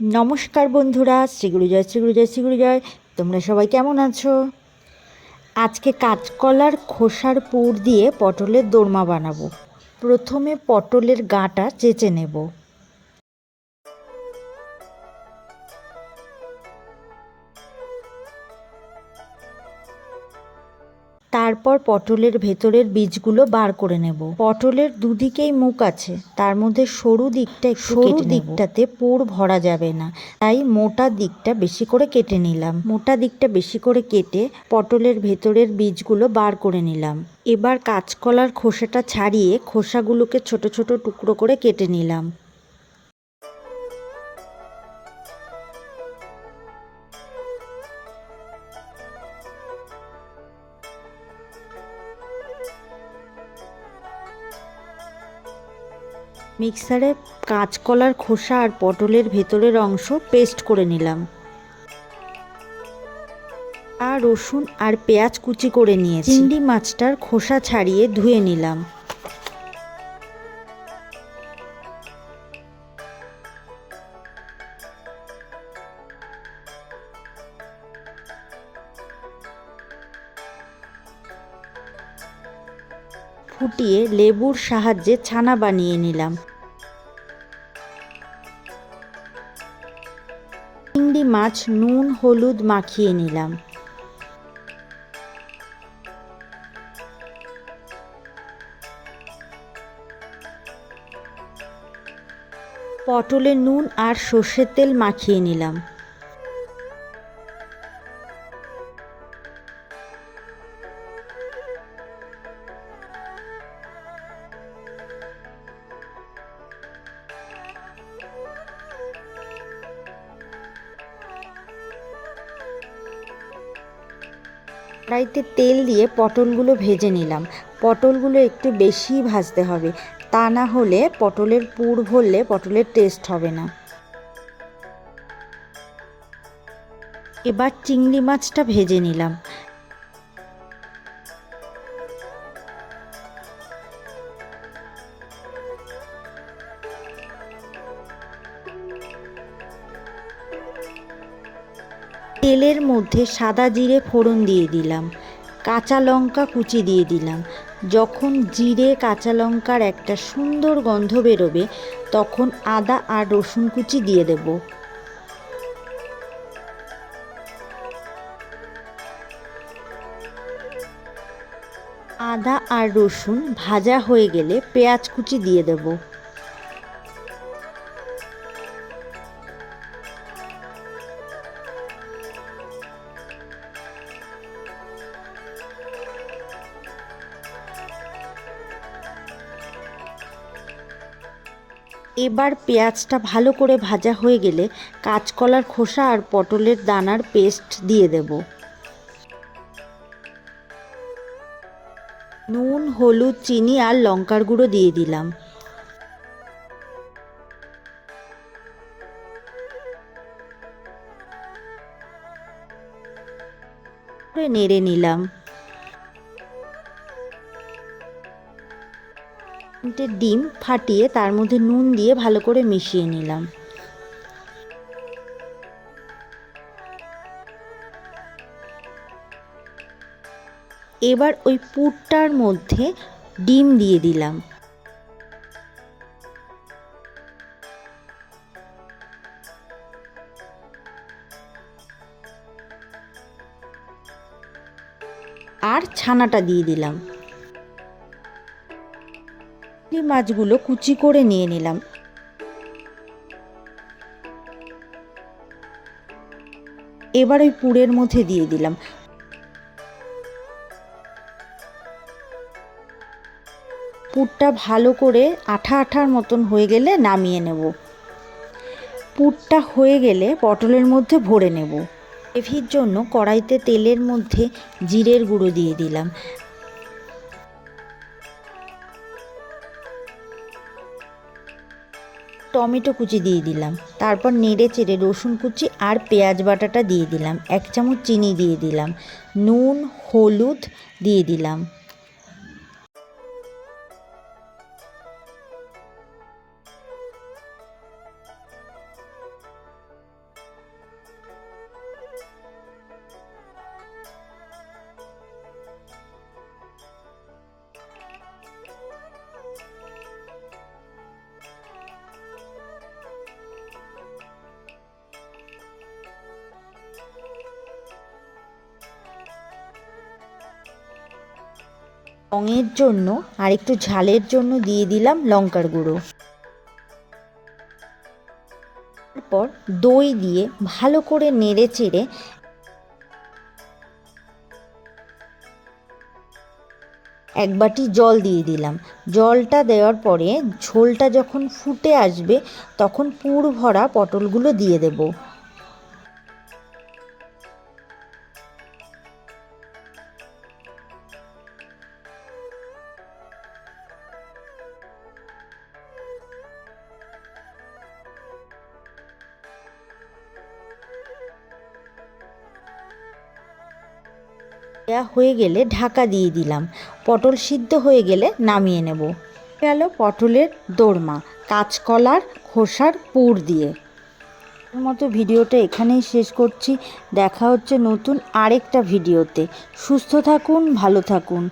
নমস্কার বন্ধুরা শ্রীগুরু জয় শ্রীগুরু জয় শ্রীগুরু জয়। তোমরা সবাই কেমন আছো? আজকে কাঁচকলার খোসার পুর দিয়ে পটলের দোরমা বানাবো। প্রথমে পটলের গাটা চেঁচে নেব। তারপর পটলের ভেতরের বীজগুলো বার করে নেব। পটলের দুদিকেই মুখ আছে তার মধ্যে সরু দিকটা সরু দিকটাতে পুর ভরা যাবে না তাই মোটা দিকটা বেশি করে কেটে নিলাম। মোটা দিকটা বেশি করে কেটে পটলের ভেতরের বীজগুলো বার করে নিলাম। এবার কাঁচকলার খোসাটা ছাড়িয়ে খোসাগুলোকে ছোট ছোট টুকরো করে কেটে নিলাম। মিক্সারে কাঁচকলার খোসা আর পটলের ভেতরের অংশ পেস্ট করে নিলাম। আর রসুন আর পেঁয়াজ কুচি করে নিয়েছি। চিংড়ি মাছটার খোসা ছাড়িয়ে ধুয়ে নিলাম। ফুটিয়ে লেবুর সাহায্যে ছানা বানিয়ে নিলাম। মাছ নুন হলুদ মাখিয়ে নিলাম। পটলে নুন আর সর্ষের তেল মাখিয়ে নিলাম। কড়াইতে তেল দিয়ে পটলগুলো ভেজে নিলাম। পটলগুলো একটু বেশি ভাজতে হবে। তা না হলে পটলের পুর ভরলে পটলের টেস্ট হবে না। এবার চিংড়ি মাছটা ভেজে নিলাম। তেলের মধ্যে সাদা জিরে ফোড়ন দিয়ে দিলাম, কাঁচা লঙ্কা কুচি দিয়ে দিলাম। যখন জিরে, কাঁচা লঙ্কার একটা সুন্দর গন্ধ বেরোবে, তখন আদা আর রসুন কুচি দিয়ে দেব। আদা আর রসুন ভাজা হয়ে গেলে পেঁয়াজ কুচি দিয়ে দেবো। এবার পেঁয়াজটা ভালো করে ভাজা হয়ে গেলে কাঁচকলার খোসা আর পটলের দানার পেস্ট দিয়ে দেব। নুন, হলুদ, চিনি আর লঙ্কার গুঁড়ো দিয়ে দিলাম। নেড়ে নিলাম। তিনটে ডিম ফাটিয়ে তার মধ্যে নুন দিয়ে ভালো করে মিশিয়ে নিলাম। এবার ওই পুরটার মধ্যে ডিম দিয়ে দিলাম। আর ছানাটা দিয়ে দিলাম। মাছগুলো কুচি করে নিয়ে নিলাম। এবার ওই পুরের মধ্যে দিয়ে দিলাম। পুরটা ভালো করে আঠা আঠার মতন হয়ে গেলে নামিয়ে নেব। পুরটা হয়ে গেলে পটলের মধ্যে ভরে নেব। গ্রেভির জন্য কড়াইতে তেলের মধ্যে জিরের গুঁড়ো দিয়ে দিলাম। টমেটো কুচি দিয়ে দিলাম। তারপর নেড়ে চেড়ে রসুন কুচি আর পেঁয়াজ বাটাটা দিয়ে দিলাম। এক চামচ চিনি দিয়ে দিলাম। নুন, হলুদ দিয়ে দিলাম। রঙের জন্য আর একটু ঝালের জন্য দিয়ে দিলাম লঙ্কার গুঁড়ো। তারপর দই দিয়ে ভালো করে নেড়ে চেড়ে এক বাটি জল দিয়ে দিলাম। জলটা দেওয়ার পরে ঝোলটা যখন ফুটে আসবে তখন পুর ভরা পটলগুলো দিয়ে দেব। দেওয়া হয়ে গেলে ঢাকা দিয়ে দিলাম। পটল সিদ্ধ হয়ে গেলে নামিয়ে নেব। গেল পটলের দোরমা, কাঁচকলার খোসার পুর দিয়ে। মতো ভিডিওটা এখানেই শেষ করছি। দেখা হচ্ছে নতুন আরেকটা ভিডিওতে। সুস্থ থাকুন, ভালো থাকুন।